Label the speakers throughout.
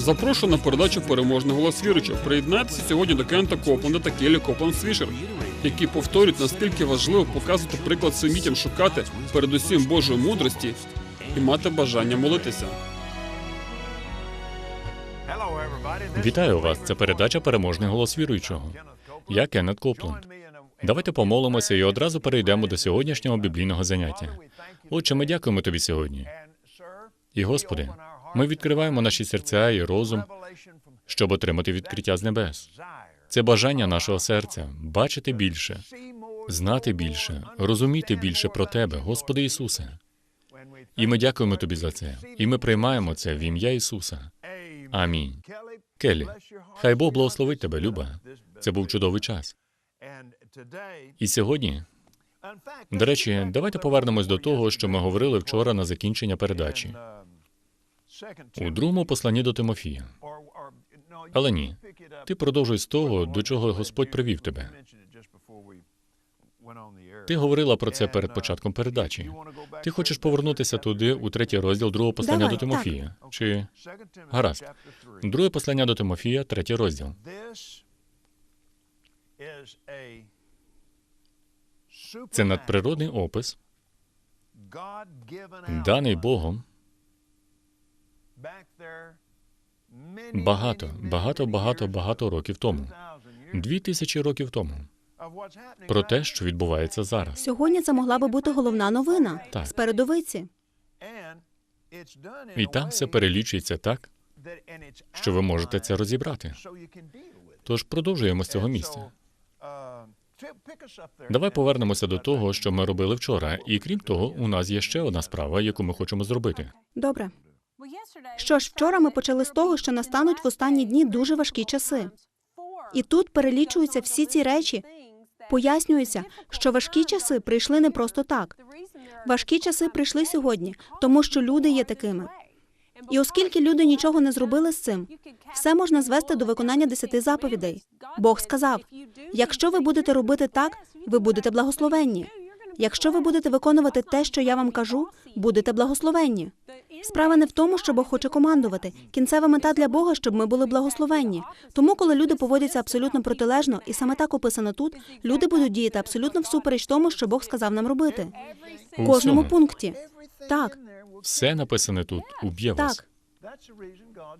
Speaker 1: Запрошую на передачу переможний голос віруючого. Приєднайтеся сьогодні до Кента Копленда та Келі Копланд Свішер, які повторюють, наскільки важливо показувати приклад своїм дітям шукати передусім Божої мудрості і мати бажання молитися.
Speaker 2: Вітаю вас. Це передача Переможний голос віруючого. Я Кеннет Копленд. Давайте помолимося і одразу перейдемо до сьогоднішнього біблійного заняття. Отче, ми дякуємо тобі сьогодні. І Господи, ми відкриваємо наші серця і розум, щоб отримати відкриття з небес. Це бажання нашого серця бачити більше, знати більше, розуміти більше про Тебе, Господи Ісусе. І ми дякуємо Тобі за це. І ми приймаємо це в ім'я Ісуса. Амінь. Келлі, хай Бог благословить тебе, Люба. Це був чудовий час. І сьогодні, до речі, давайте повернемось до того, що ми говорили вчора на закінчення передачі у другому посланні до Тимофія. Але ні, ти продовжуй з того, до чого Господь привів тебе. Ти говорила про це перед початком передачі. Ти хочеш повернутися туди у третій розділ другого послання
Speaker 3: Давай,
Speaker 2: до Тимофія? Чи гаразд? Друге послання до Тимофія, третій розділ. Це надприродний опис, даний Богом багато, багато, багато, багато років тому, дві тисячі років тому, про те, що відбувається зараз.
Speaker 3: Сьогодні це могла би бути головна новина
Speaker 2: Так.
Speaker 3: з передовиці.
Speaker 2: І там все перелічується так, що ви можете це розібрати. Тож продовжуємо з цього місця. Давай повернемося до того, що ми робили вчора. І крім того, у нас є ще одна справа, яку ми хочемо зробити.
Speaker 3: Добре. Що ж, вчора ми почали з того, що настануть в останні дні дуже важкі часи. І тут перелічуються всі ці речі, пояснюється, що важкі часи прийшли не просто так. Важкі часи прийшли сьогодні, тому що люди є такими. І оскільки люди нічого не зробили з цим, все можна звести до виконання десяти заповідей. Бог сказав: якщо ви будете робити так, ви будете благословенні. Якщо ви будете виконувати те, що я вам кажу, будете благословенні. Справа не в тому, що Бог хоче командувати. Кінцева мета для Бога, щоб ми були благословенні. Тому, коли люди поводяться абсолютно протилежно, і саме так описано тут, люди будуть діяти абсолютно всупереч тому, що Бог сказав нам робити.
Speaker 2: У
Speaker 3: В кожному
Speaker 2: всьому.
Speaker 3: пункті. Так,
Speaker 2: Все написане тут уб'є вас.
Speaker 3: так,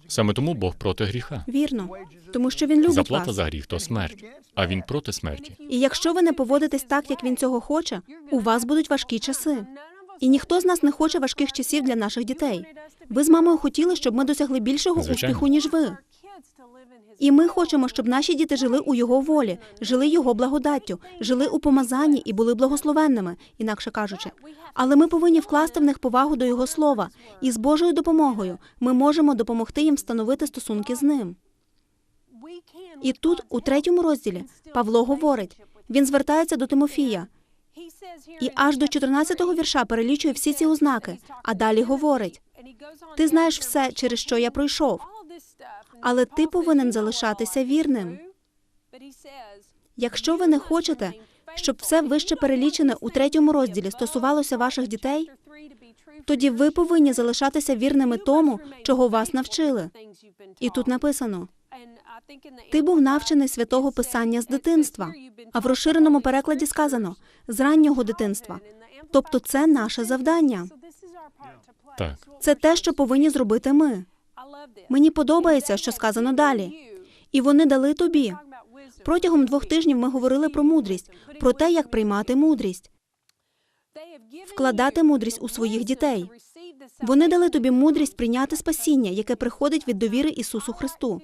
Speaker 2: Саме тому Бог проти гріха.
Speaker 3: вірно. Тому що він любить
Speaker 2: Заплата
Speaker 3: вас.
Speaker 2: за гріх то смерть, а він проти смерті.
Speaker 3: І якщо ви не поводитесь так, як він цього хоче, у вас будуть важкі часи. І ніхто з нас не хоче важких часів для наших дітей. Ви з мамою хотіли, щоб ми досягли більшого
Speaker 2: Звичайно.
Speaker 3: успіху, ніж ви. І ми хочемо, щоб наші діти жили у його волі, жили його благодаттю, жили у помазанні і були благословенними, інакше кажучи. Але ми повинні вкласти в них повагу до його слова, і з Божою допомогою ми можемо допомогти їм встановити стосунки з ним. І тут, у третьому розділі, Павло говорить: він звертається до Тимофія, і аж до 14-го вірша перелічує всі ці ознаки, а далі говорить: ти знаєш все, через що я пройшов, але ти повинен залишатися вірним. Якщо ви не хочете, щоб все вище перелічене у третьому розділі стосувалося ваших дітей, тоді ви повинні залишатися вірними тому, чого вас навчили. І тут написано: ти був навчений святого писання з дитинства, а в розширеному перекладі сказано з раннього дитинства. Тобто, це наше завдання.
Speaker 2: Так.
Speaker 3: Це те, що повинні зробити ми. Мені подобається, що сказано далі. І вони дали тобі. Протягом двох тижнів ми говорили про мудрість, про те, як приймати мудрість,
Speaker 4: вкладати мудрість у своїх дітей.
Speaker 3: Вони дали тобі мудрість прийняти спасіння, яке приходить від довіри Ісусу Христу.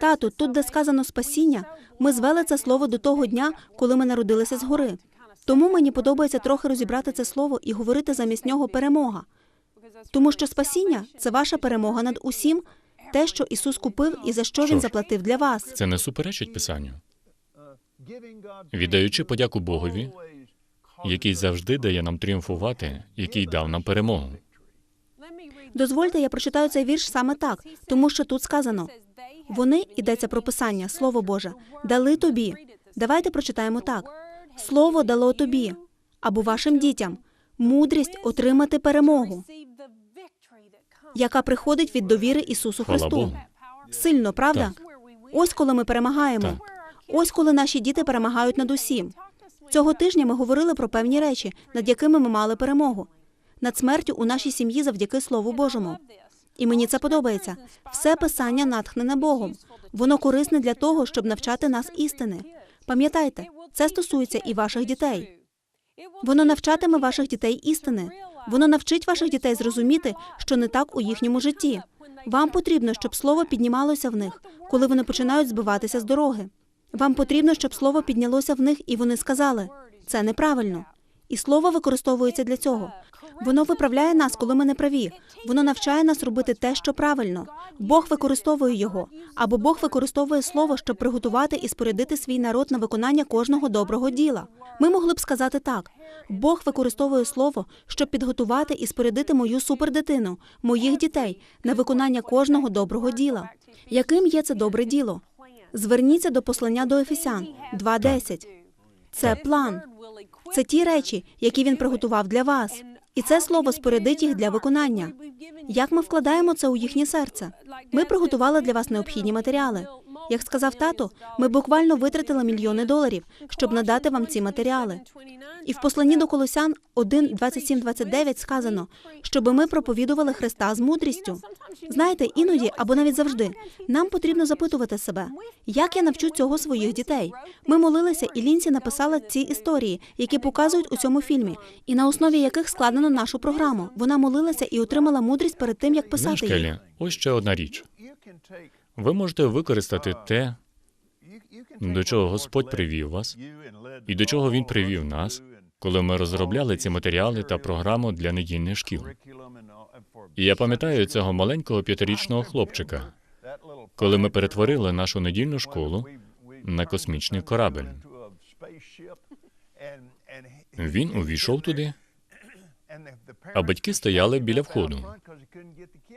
Speaker 3: Тату, тут, де сказано спасіння, ми звели це слово до того дня, коли ми народилися згори. Тому мені подобається трохи розібрати це слово і говорити замість нього перемога. Тому що спасіння це ваша перемога над усім, те, що Ісус купив і за що
Speaker 2: Що
Speaker 3: Він
Speaker 2: ж,
Speaker 3: заплатив для вас.
Speaker 2: Це не суперечить Писанню. Віддаючи подяку Богові, який завжди дає нам тріумфувати, який дав нам перемогу.
Speaker 3: Дозвольте, я прочитаю цей вірш саме так, тому що тут сказано: вони йдеться про писання, слово Боже, дали тобі. Давайте прочитаємо так: Слово дало тобі або вашим дітям мудрість отримати перемогу, яка приходить від довіри Ісусу Христу. Сильно, правда?
Speaker 2: Так.
Speaker 3: Ось коли ми перемагаємо.
Speaker 2: Так.
Speaker 3: Ось коли наші діти перемагають над усім. Цього тижня ми говорили про певні речі, над якими ми мали перемогу. Над смертю у нашій сім'ї завдяки Слову Божому. І мені це подобається. Все писання натхнене Богом. Воно корисне для того, щоб навчати нас істини. Пам'ятайте, це стосується і ваших дітей. Воно навчатиме ваших дітей істини. Воно навчить ваших дітей зрозуміти, що не так у їхньому житті. Вам потрібно, щоб слово піднімалося в них, коли вони починають збиватися з дороги. Вам потрібно, щоб слово піднялося в них, і вони сказали: це неправильно. І слово використовується для цього. Воно виправляє нас, коли ми не праві. Воно навчає нас робити те, що правильно. Бог використовує його, або Бог використовує слово, щоб приготувати і спорядити свій народ на виконання кожного доброго діла. Ми могли б сказати так: Бог використовує слово, щоб підготувати і спорядити мою супердитину, моїх дітей на виконання кожного доброго діла. Яким є це добре діло? Зверніться до послання до Ефесян 2.10. Це план. Це ті речі, які він приготував для вас. І це слово спорядить їх для виконання. Як ми вкладаємо це у їхнє серце? Ми приготували для вас необхідні матеріали. Як сказав тато, ми буквально витратили мільйони доларів, щоб надати вам ці матеріали. І в посланні до Колосян 1, 27, 29 сказано, щоби ми проповідували Христа з мудрістю. Знаєте, іноді або навіть завжди нам потрібно запитувати себе, як я навчу цього своїх дітей. Ми молилися, і Лінсі написала ці історії, які показують у цьому фільмі, і на основі яких складено нашу програму. Вона молилася і отримала мудрість перед тим, як писати її.
Speaker 2: Ось ще одна річ. Ви можете використати те,
Speaker 4: до чого Господь привів вас, і до чого Він привів нас,
Speaker 2: коли ми розробляли ці матеріали та програму для недільних шкіл. І я пам'ятаю цього маленького п'ятирічного хлопчика, коли ми перетворили нашу недільну школу на космічний корабель. Він увійшов туди,
Speaker 4: а батьки стояли біля входу,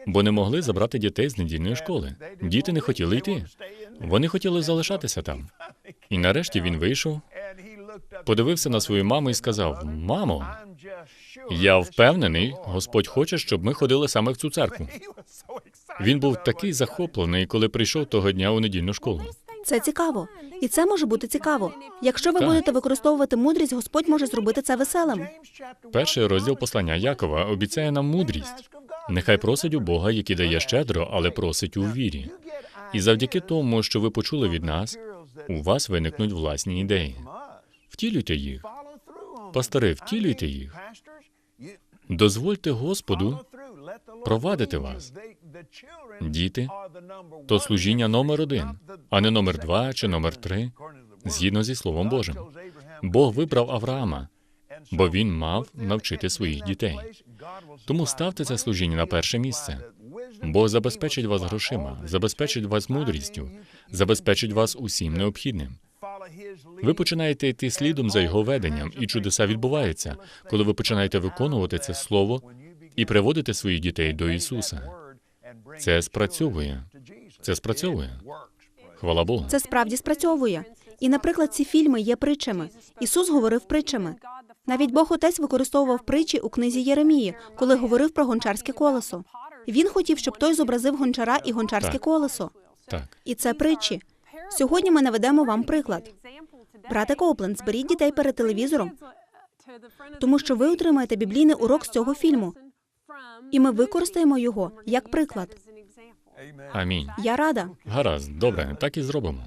Speaker 2: бо не могли забрати дітей з недільної школи. Діти не хотіли йти. Вони хотіли залишатися там. І нарешті він вийшов, подивився на свою маму і сказав: Мамо, я впевнений, Господь хоче, щоб ми ходили саме в цю церкву. Він був такий захоплений, коли прийшов того дня у недільну школу.
Speaker 3: Це цікаво, і це може бути цікаво. Якщо ви
Speaker 2: Так.
Speaker 3: будете використовувати мудрість, Господь може зробити це веселим.
Speaker 2: Перший розділ послання Якова обіцяє нам мудрість. Нехай просить у Бога, який дає щедро, але просить у вірі. І завдяки тому, що ви почули від нас, у вас виникнуть власні ідеї. Втілюйте їх. Пастори, втілюйте їх. Дозвольте Господу провадити вас. Діти то служіння номер один, а не номер два чи номер три, згідно зі Словом Божим. Бог вибрав Авраама, бо він мав навчити своїх дітей. Тому ставте це служіння на перше місце. Бог забезпечить вас грошима, забезпечить вас мудрістю, забезпечить вас усім необхідним. Ви починаєте йти слідом за його веденням, і чудеса відбуваються, коли ви починаєте виконувати це слово і приводити своїх дітей до Ісуса. Це спрацьовує. Це спрацьовує. Хвала Богу.
Speaker 3: Це справді спрацьовує. І, наприклад, ці фільми є притчами. Ісус говорив притчами. Навіть Бог Отець використовував притчі у книзі Єремії, коли говорив про гончарське колесо. Він хотів, щоб той зобразив гончара і гончарське
Speaker 2: Так.
Speaker 3: колесо.
Speaker 2: Так.
Speaker 3: І це притчі. Сьогодні ми наведемо вам приклад. Брате Коупленд, зберіть дітей перед телевізором, тому що ви отримаєте біблійний урок з цього фільму, і ми використаємо його як приклад.
Speaker 2: Амінь.
Speaker 3: Я рада.
Speaker 2: Гаразд, добре, так і зробимо.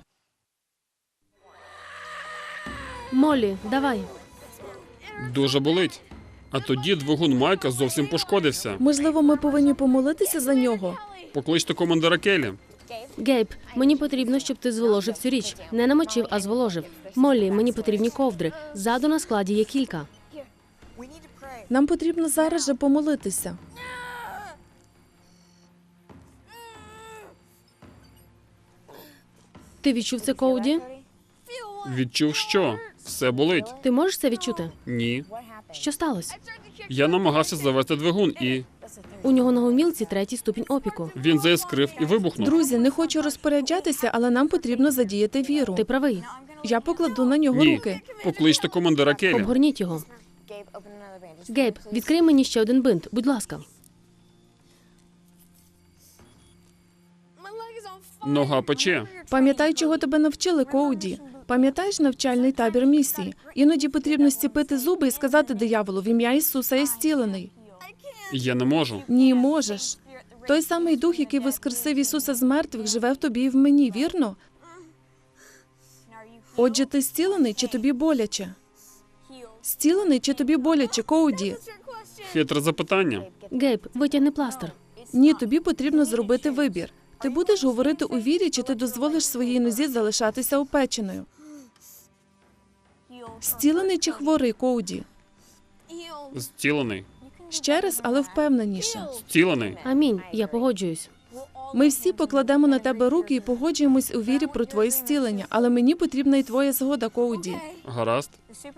Speaker 5: Молі, давай.
Speaker 1: Дуже болить. А тоді двигун Майка зовсім пошкодився.
Speaker 6: Можливо, ми повинні помолитися за нього.
Speaker 1: Покличте командира Келі.
Speaker 5: Гейб, мені потрібно, щоб ти зволожив цю річ. Не намочив, а зволожив. Моллі, мені потрібні ковдри. Ззаду на складі є кілька.
Speaker 6: Нам потрібно зараз же помолитися.
Speaker 5: Ти відчув це Коуді?
Speaker 1: Відчув що? Все болить.
Speaker 5: Ти можеш це відчути?
Speaker 1: Ні.
Speaker 5: Що сталося?
Speaker 1: Я намагався завести двигун, і
Speaker 5: У нього на гумілці третій ступінь опіку.
Speaker 1: він заіскрив і вибухнув.
Speaker 6: Друзі, не хочу розпоряджатися, але нам потрібно задіяти віру.
Speaker 5: Ти правий.
Speaker 6: Я покладу на нього
Speaker 1: Ні.
Speaker 6: руки.
Speaker 1: Покличте командира Келі.
Speaker 5: Обгорніть його. Гейб, відкрий мені ще один бинт, будь ласка.
Speaker 1: Нога пече.
Speaker 6: Пам'ятай, чого тебе навчили, Коуді. Пам'ятаєш навчальний табір місії? Іноді потрібно стіпити зуби і сказати дияволу в ім'я Ісуса я зцілений.
Speaker 1: Я не можу.
Speaker 6: Ні, можеш. Той самий дух, який воскресив Ісуса з мертвих, живе в тобі і в мені, вірно? Отже, ти зцілений чи тобі боляче? Зцілений чи тобі боляче, Коуді?
Speaker 1: Хитре запитання.
Speaker 5: Гейб, витягни пластир.
Speaker 6: Ні, тобі потрібно зробити вибір. Ти будеш говорити у вірі, чи ти дозволиш своїй нозі залишатися опеченою? Зцілений чи хворий, Коуді?
Speaker 1: Зцілений.
Speaker 6: Ще раз, але впевненіше.
Speaker 1: Зцілений.
Speaker 5: Амінь. Я погоджуюсь.
Speaker 6: Ми всі покладемо на тебе руки і погоджуємось у вірі про твоє зцілення, але мені потрібна і твоя згода, Коуді.
Speaker 1: Гаразд.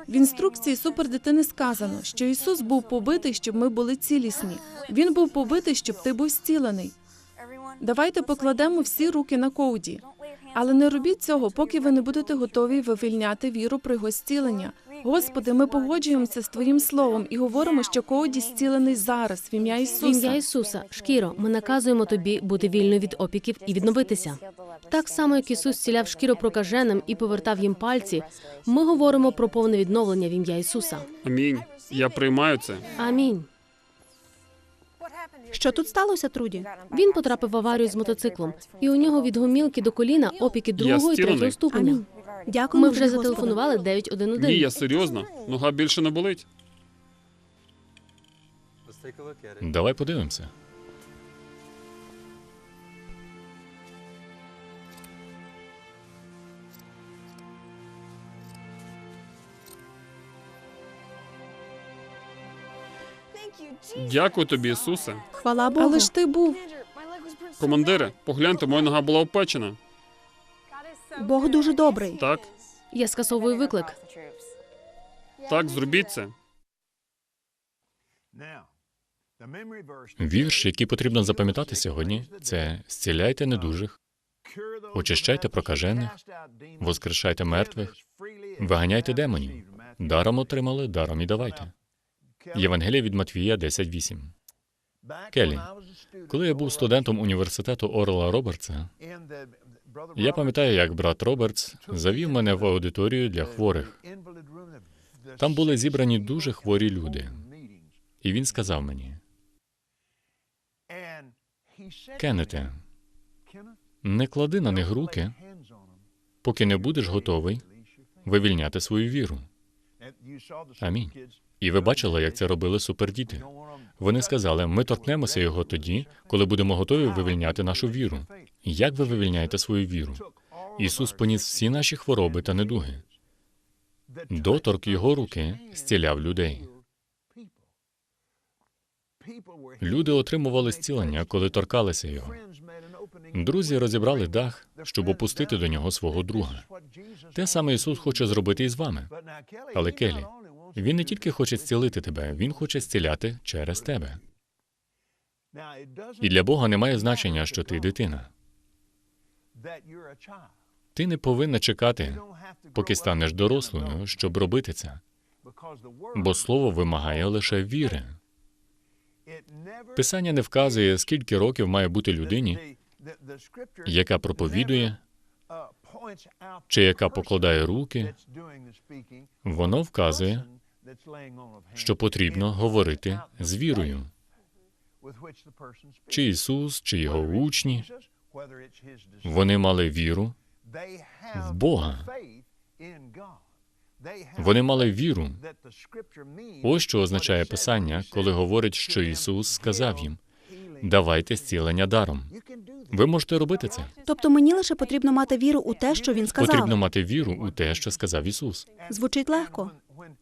Speaker 6: В інструкції супердитини сказано, що Ісус був побитий, щоб ми були цілісні. Він був побитий, щоб ти був зцілений. Давайте покладемо всі руки на Коуді. Але не робіть цього, поки ви не будете готові вивільняти віру про його зцілення. Господи, ми погоджуємося з Твоїм словом і говоримо, що Коуді зцілений зараз в ім'я
Speaker 5: В ім'я
Speaker 6: Ісуса.
Speaker 5: Ісуса, шкіро, ми наказуємо тобі бути вільною від опіків і відновитися. Так само, як Ісус зціляв шкіру прокаженим і повертав їм пальці, ми говоримо про повне відновлення в ім'я Ісуса.
Speaker 1: Амінь. Я приймаю це.
Speaker 5: Амінь.
Speaker 3: Що тут сталося, Труді?
Speaker 5: Він потрапив в аварію з мотоциклом, і у нього від гомілки до коліна опіки другого і третього ступеня.
Speaker 3: Амінь. Дякуємо
Speaker 5: Ми вже зателефонували
Speaker 1: Ні, я серйозно. Нога більше не болить.
Speaker 2: Давай подивимося.
Speaker 1: Дякую тобі, Ісусе.
Speaker 3: Хвала Богу.
Speaker 6: Але ж ти був.
Speaker 1: Командире, погляньте, моя нога була опечена.
Speaker 3: Бог дуже добрий.
Speaker 1: Так,
Speaker 5: Я скасовую виклик.
Speaker 1: так, зробіть це.
Speaker 2: Вірш, який потрібно запам'ятати сьогодні, це зціляйте недужих,
Speaker 4: очищайте прокажених,
Speaker 2: воскрешайте мертвих, виганяйте демонів. Даром отримали, даром і давайте. Євангелія від Матвія 10.8.
Speaker 4: Келі,
Speaker 2: Коли я був студентом університету Орла Робертса, я пам'ятаю, як брат Робертс завів мене в аудиторію для хворих. Там були зібрані дуже хворі люди. І він сказав мені: Кеннете, не клади на них руки, поки не будеш готовий вивільняти свою віру.
Speaker 4: Амінь.
Speaker 2: І ви бачили, як це робили супердіти. Вони сказали: ми торкнемося його тоді, коли будемо готові вивільняти нашу віру. Як ви вивільняєте свою віру? Ісус поніс всі наші хвороби та недуги. Доторк його руки зціляв людей. Люди отримували зцілення, коли торкалися його. Друзі розібрали дах, щоб опустити до нього свого друга. Те саме Ісус хоче зробити і з вами. Але Келі, Він не тільки хоче зцілити тебе, він хоче зціляти через тебе. І для Бога немає значення, що ти дитина. Ти не повинна чекати, поки станеш дорослою, щоб робити це, бо слово вимагає лише віри. Писання не вказує, скільки років має бути людині, яка проповідує чи яка покладає руки. Воно вказує, що потрібно говорити з вірою. Чи Ісус, чи його учні, вони мали віру в Бога. Вони мали віру. Ось що означає Писання, коли говорить, що Ісус сказав їм: давайте зцілення даром. Ви можете робити це.
Speaker 3: Тобто мені лише потрібно мати віру у те, що він сказав.
Speaker 2: Потрібно мати віру у те, що сказав Ісус.
Speaker 3: Звучить легко.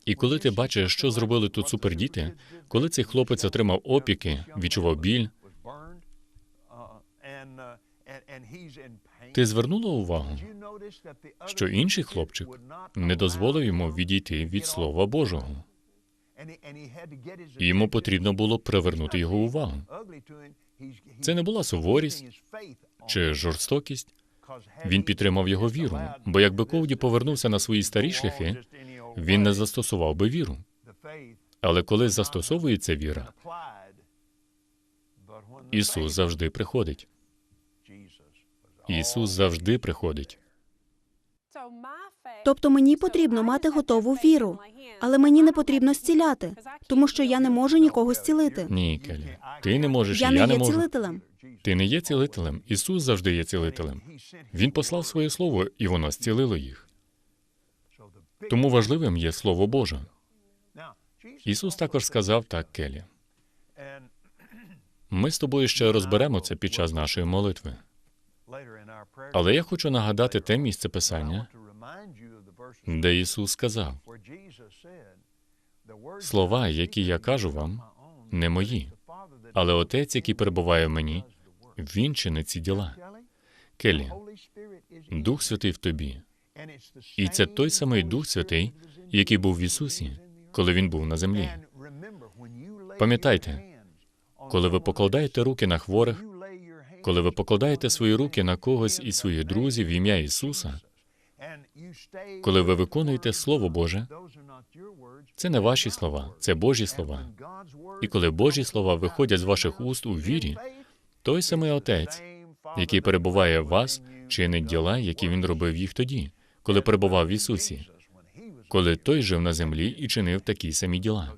Speaker 2: І коли ти бачиш, що зробили тут супердіти, коли цей хлопець отримав опіки, відчував біль, ти звернула увагу, що інший хлопчик не дозволив йому відійти від Слова Божого. І йому потрібно було привернути його увагу. Це не була суворість чи жорстокість. Він підтримав його віру, бо якби Ковді повернувся на свої старі шляхи, він не застосував би віру. Але коли застосовується віра, Ісус завжди приходить. Ісус завжди приходить.
Speaker 3: Тобто мені потрібно мати готову віру, але мені не потрібно зціляти, тому що я не можу нікого зцілити.
Speaker 2: Ні, Келі. Ти не можеш,
Speaker 3: Я
Speaker 2: і я
Speaker 3: не
Speaker 2: не
Speaker 3: є
Speaker 2: можу.
Speaker 3: цілителем.
Speaker 2: Ти не є цілителем. Ісус завжди є цілителем. Він послав своє слово, і воно зцілило їх. Тому важливим є Слово Боже. Ісус також сказав так, Келі. Ми з тобою ще розберемо це під час нашої молитви. Але я хочу нагадати те місце писання, де Ісус сказав: слова, які я кажу вам, не мої, але Отець, який перебуває в мені, він чинить ці діла. Келі, Дух Святий в тобі. І це той самий Дух Святий, який був в Ісусі, коли він був на землі. Пам'ятайте, коли ви покладаєте руки на хворих, коли ви покладаєте свої руки на когось із своїх друзів в ім'я Ісуса, коли ви виконуєте Слово Боже, це не ваші слова, це Божі слова. І коли Божі слова виходять з ваших уст у вірі, той самий Отець, який перебуває в вас, чинить діла, які він робив їх тоді, коли перебував в Ісусі, коли той жив на землі і чинив такі самі діла.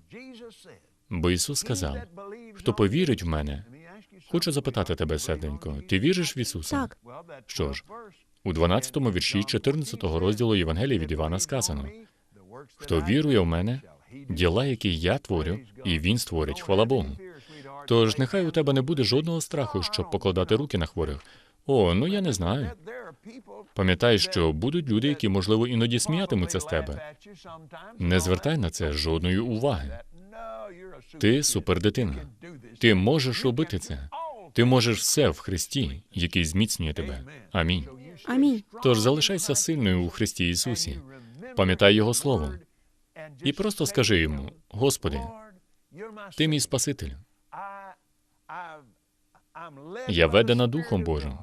Speaker 2: Бо Ісус сказав: хто повірить в мене, хочу запитати тебе, серденько, ти віриш в Ісуса?
Speaker 3: Так,
Speaker 2: Що ж, у 12-му вірші 14 розділу Євангелія від Івана сказано: хто вірує в мене, діла, які я творю, і він створить, хвала Богу. Тож нехай у тебе не буде жодного страху, щоб покладати руки на хворих. О, ну я не знаю. Пам'ятай, що будуть люди, які, можливо, іноді сміятимуться з тебе. Не звертай на це жодної уваги. Ти супердитина. Ти можеш робити це. Ти можеш все в Христі, який зміцнює тебе. Амінь.
Speaker 3: амінь.
Speaker 2: Тож залишайся сильною у Христі Ісусі. Пам'ятай Його Слово. І просто скажи йому: Господи, ти мій Спаситель. Я ведена Духом Божим.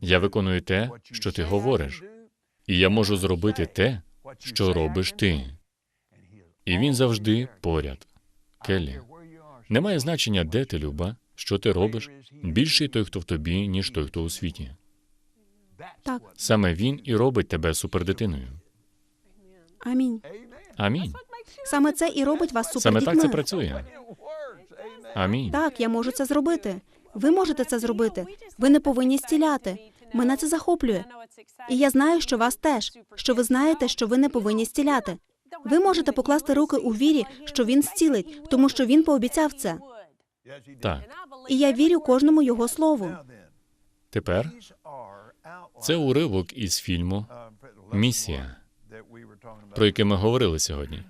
Speaker 2: Я виконую те, що ти говориш, і я можу зробити те, що робиш ти. І він завжди поряд. Келлі. Немає значення, де ти, Люба, що ти робиш. Більший той, хто в тобі, ніж той, хто у світі.
Speaker 3: Так,
Speaker 2: Саме він і робить тебе супердитиною.
Speaker 3: амінь.
Speaker 2: Амінь.
Speaker 3: Саме це і робить вас
Speaker 2: Саме так це працює. Амінь.
Speaker 3: Так, я можу це зробити. Ви можете це зробити. Ви не повинні зціляти. Мене це захоплює. І я знаю, що вас теж, що ви знаєте, що ви не повинні зціляти. Ви можете покласти руки у вірі, що він зцілить, тому що він пообіцяв це.
Speaker 2: Так.
Speaker 3: І я вірю кожному його слову.
Speaker 2: Тепер це уривок із фільму Місія, про який ми говорили сьогодні.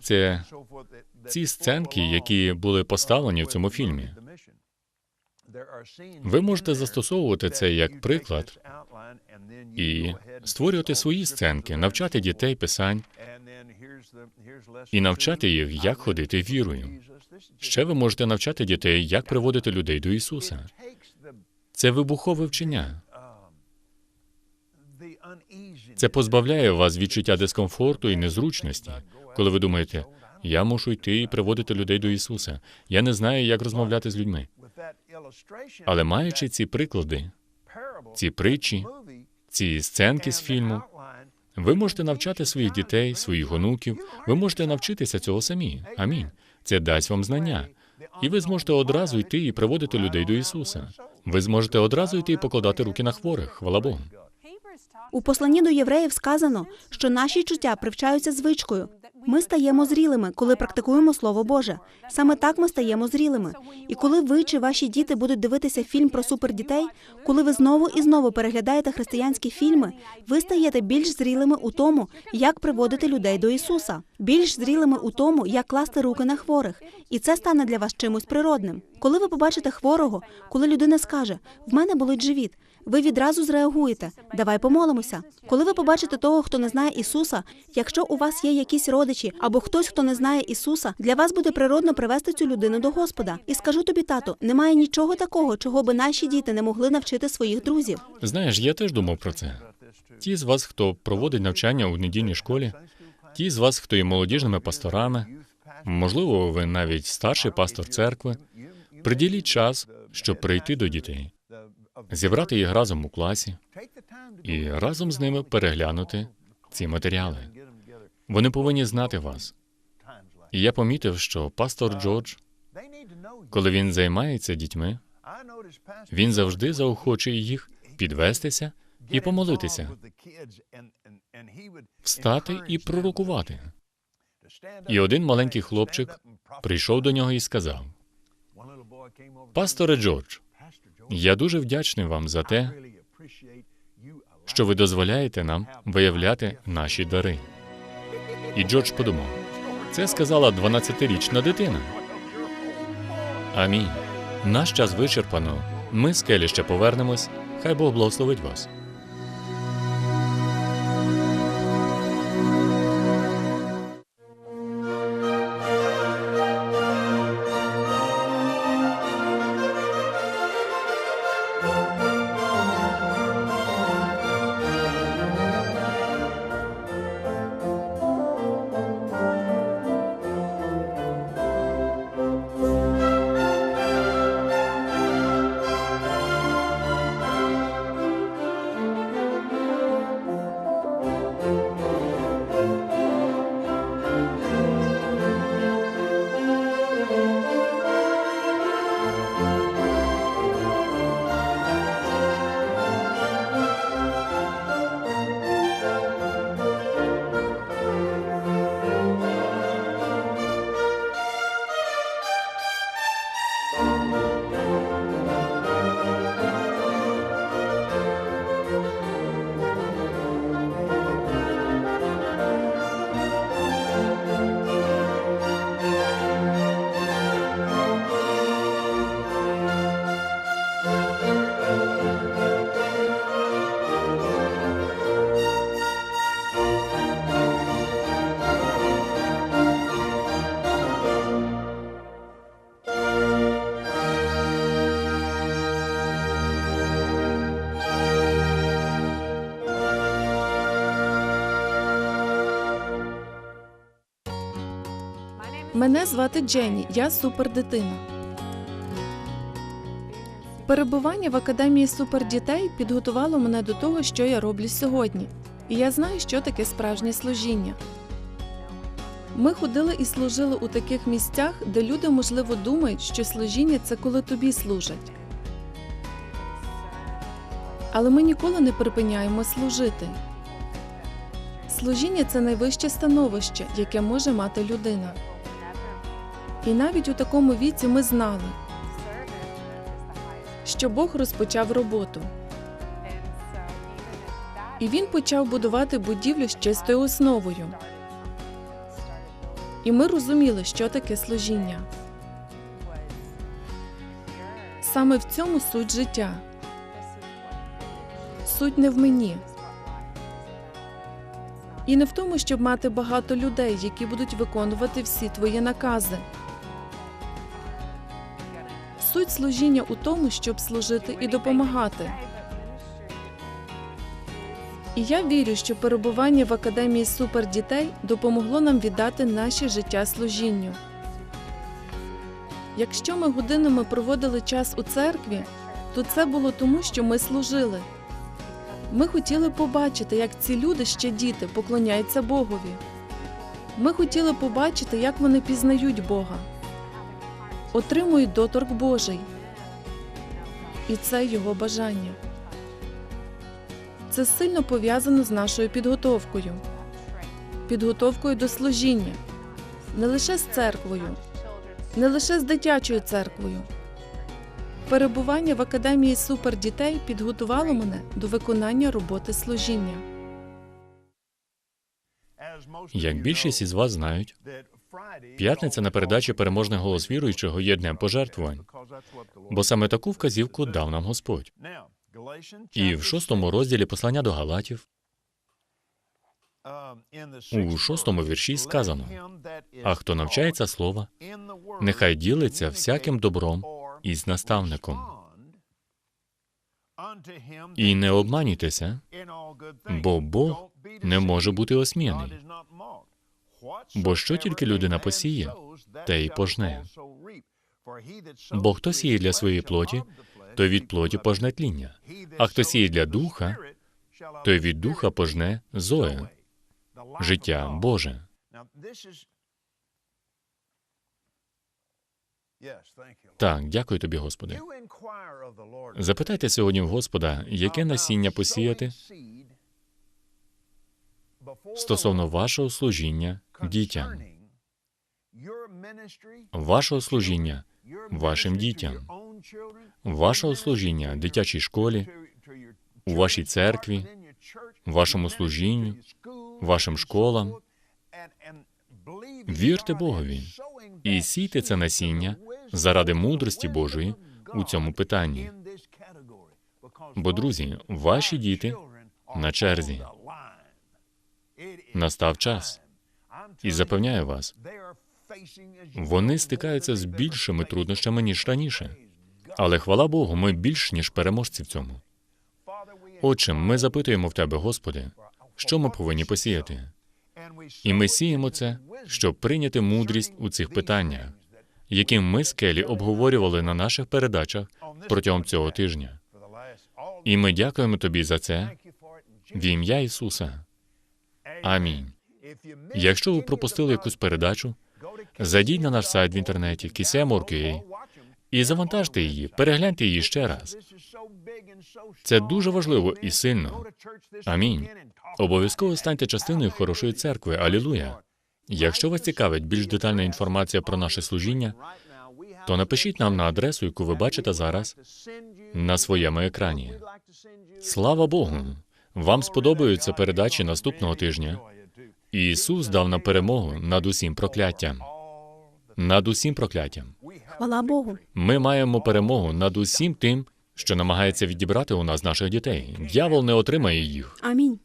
Speaker 2: Це ці сценки, які були поставлені в цьому фільмі. Ви можете застосовувати це як приклад і створювати свої сценки, навчати дітей писань і навчати їх, як ходити вірою. Ще ви можете навчати дітей, як приводити людей до Ісуса. Це вибухове вчення. Це позбавляє вас відчуття дискомфорту і незручності, коли ви думаєте, я мушу йти і приводити людей до Ісуса. Я не знаю, як розмовляти з людьми. Але маючи ці приклади, ці притчі, ці сценки з фільму, ви можете навчати своїх дітей, своїх онуків. Ви можете навчитися цього самі. Амінь. Це дасть вам знання. І ви зможете одразу йти і приводити людей до Ісуса. Ви зможете одразу йти і покладати руки на хворих. Хвала Богу.
Speaker 3: У посланні до євреїв сказано, що наші чуття привчаються звичкою. Ми стаємо зрілими, коли практикуємо Слово Боже. Саме так ми стаємо зрілими. І коли ви чи ваші діти будуть дивитися фільм про супердітей, коли ви знову і знову переглядаєте християнські фільми, ви стаєте більш зрілими у тому, як приводити людей до Ісуса, більш зрілими у тому, як класти руки на хворих. І це стане для вас чимось природним. Коли ви побачите хворого, коли людина скаже: в мене болить живіт. Ви відразу зреагуєте. Давай помолимося. Коли ви побачите того, хто не знає Ісуса, якщо у вас є якісь родичі або хтось, хто не знає Ісуса, для вас буде природно привести цю людину до Господа. І скажу тобі, тато, немає нічого такого, чого би наші діти не могли навчити своїх друзів.
Speaker 2: Знаєш, я теж думав про це. Ті з вас, хто проводить навчання у недільній школі, ті з вас, хто є молодіжними пасторами, можливо, ви навіть старший пастор церкви, приділіть час, щоб прийти до дітей. зібрати їх разом у класі і разом з ними переглянути ці матеріали. Вони повинні знати вас. І я помітив, що пастор Джордж, коли він займається дітьми, він завжди заохочує їх підвестися і помолитися, встати і пророкувати. І один маленький хлопчик прийшов до нього і сказав: Пасторе Джордж, я дуже вдячний вам за те, що ви дозволяєте нам виявляти наші дари. І Джордж подумав: це сказала 12-річна дитина. Амінь. Наш час вичерпано. Ми з Келі ще повернемось. Хай Бог благословить вас.
Speaker 6: Мене звати Дженні, я супердитина. Перебування в академії супердітей підготувало мене до того, що я роблю сьогодні. І я знаю, що таке справжнє служіння. Ми ходили і служили у таких місцях, де люди, можливо, думають, що служіння це коли тобі служать. Але ми ніколи не припиняємо служити. Служіння це найвище становище, яке може мати людина. І навіть у такому віці ми знали, що Бог розпочав роботу. І він почав будувати будівлю з чистою основою. І ми розуміли, що таке служіння. Саме в цьому суть життя. Суть не в мені. І не в тому, щоб мати багато людей, які будуть виконувати всі твої накази. Суть служіння у тому, щоб служити і допомагати. І я вірю, що перебування в академії супердітей допомогло нам віддати наше життя служінню. Якщо ми годинами проводили час у церкві, то це було тому, що ми служили. Ми хотіли побачити, як ці люди ще діти поклоняються Богові. Ми хотіли побачити, як вони пізнають Бога, отримують доторк Божий. І це його бажання. Це сильно пов'язано з нашою підготовкою, підготовкою до служіння, не лише з церквою, не лише з дитячою церквою. Перебування в академії супердітей підготувало мене до виконання роботи служіння.
Speaker 2: Як більшість із вас знають, п'ятниця на передачі переможний голос віруючого є днем пожертвувань, бо саме таку вказівку дав нам Господь. І в шостому розділі послання до Галатів
Speaker 4: у шостому вірші сказано: А хто навчається слова,
Speaker 2: нехай ділиться всяким добром із наставником. І не обманюйтеся, бо Бог не може бути осміяний.
Speaker 4: Бо що тільки людина посіє, те й пожне.
Speaker 2: Бо хто сіє для своєї плоті, той від плоті пожне тління. А хто сіє для духа, той від духа пожне зоє, життя Боже. Так, дякую тобі, Господи. Запитайте сьогодні в Господа, яке насіння посіяти стосовно вашого служіння дітям, вашого служіння вашим дітям, вашого служіння дитячій школі, у вашій церкві, вашому служінню, вашим школам. Вірте Богові і сійте це насіння заради мудрості Божої у цьому питанні. Бо, друзі, ваші діти на черзі. Настав час. І запевняю вас, вони стикаються з більшими труднощами, ніж раніше. Але хвала Богу, ми більш ніж переможці в цьому. Отче, ми запитуємо в Тебе, Господи, що ми повинні посіяти? І ми сіємо це, щоб прийняти мудрість у цих питаннях, які ми з Келі обговорювали на наших передачах протягом цього тижня. І ми дякуємо тобі за це в ім'я Ісуса. Амінь. Якщо ви пропустили якусь передачу, зайдіть на наш сайт в інтернеті KCM.org.ua і завантажте її, перегляньте її ще раз. Це дуже важливо і сильно. Амінь. Обов'язково станьте частиною хорошої церкви. Алілуя. Якщо вас цікавить більш детальна інформація про наше служіння, то напишіть нам на адресу, яку ви бачите зараз на своєму екрані. Слава Богу! Вам сподобаються передачі наступного тижня. Ісус дав нам перемогу над усім прокляттям. Над усім прокляттям.
Speaker 3: Хвала Богу.
Speaker 2: Ми маємо перемогу над усім тим, що намагається відібрати у нас наших дітей. Д'явол не отримає їх.
Speaker 3: Амінь.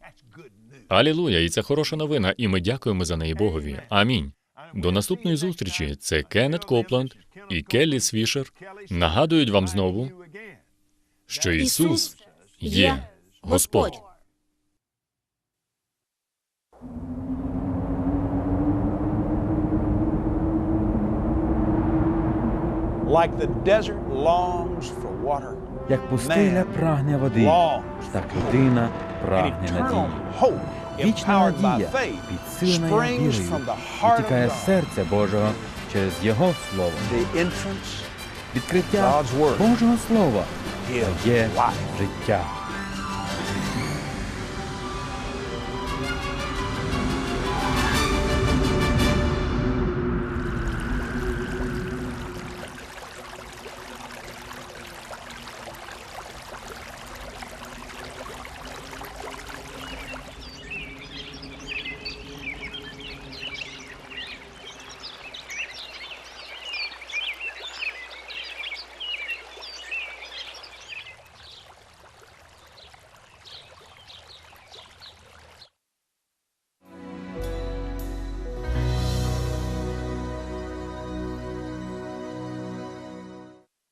Speaker 2: Алілуя, і це хороша новина, і ми дякуємо за неї Богові. Амінь. До наступної зустрічі. Це Кеннет Копланд і Келлі Свішер нагадують вам знову, що Ісус є Господь.
Speaker 7: Як пустеля прагне води, так людина прагне надії. Вічна надія, підсилена вірою, витікає з серця Божого через Його Слово. Відкриття Божого Слова є життя.